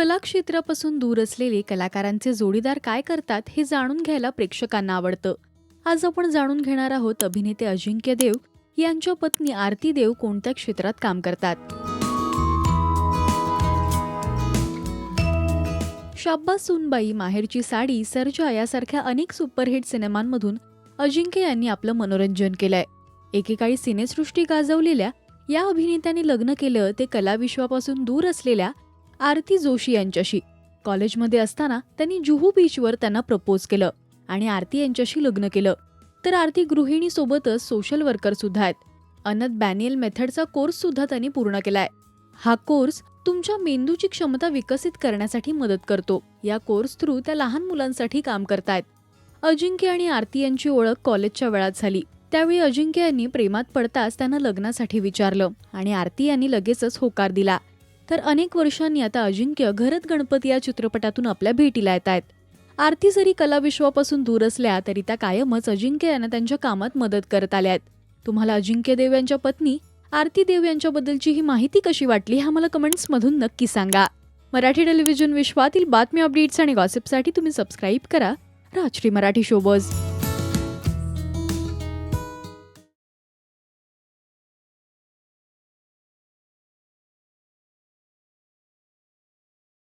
कलाक्षेत्रापासून दूर असलेले कलाकारांचे जोडीदार काय करतात हे जाणून घ्यायला प्रेक्षकांना आवडतं. आज आपण जाणून घेणार आहोत अभिनेते अजिंक्य देव यांच्या पत्नी आरती देव कोणत्या क्षेत्रात काम करतात. शाब्बास सुनबाई माहेरची साडी सर्जा यासारख्या अनेक सुपरहिट सिनेमांमधून अजिंक्य यांनी आपलं मनोरंजन केलंय. एकेकाळी सिनेसृष्टी गाजवलेल्या या अभिनेत्याने लग्न केलं ते कलाविश्वापासून दूर असलेल्या आरती जोशी यांच्याशी. कॉलेजमध्ये असताना त्यांनी जुहू बीचवर त्यांना प्रपोज केलं आणि आरती यांच्याशी लग्न केलं. तर आरती गृहिणीसोबतच सोशल वर्कर सुद्धा आहेत. अनत बॅनियल मेथडचा कोर्स सुद्धा त्यांनी पूर्ण केलाय. हा कोर्स तुमच्या मेंदूची क्षमता विकसित करण्यासाठी मदत करतो. या कोर्स थ्रू त्या लहान मुलांसाठी काम करतायत. अजिंक्य आणि आरती यांची ओळख कॉलेजच्या वेळात झाली. त्यावेळी अजिंक्य यांनी प्रेमात पडताच त्यांना लग्नासाठी विचारलं आणि आरती यांनी लगेचच होकार दिला. तर अनेक वर्षांनी आता अजिंक्य घरत गणपती या चित्रपटातून आपल्या भेटीला येत आहेत. आरती जरी कलाविश्वापासून दूर असल्या तरी त्या कायमच अजिंक्य यांना त्यांच्या कामात मदत करत आल्या आहेत. तुम्हाला अजिंक्य देव यांच्या पत्नी आरती देव यांच्याबद्दलची ही माहिती कशी वाटली हा मला कमेंट्समधून नक्की सांगा. मराठी टेलिव्हिजन विश्वातील बातमी अपडेट्स आणि गॉसिपसाठी तुम्ही सबस्क्राईब करा. राजश्री मराठी शोबज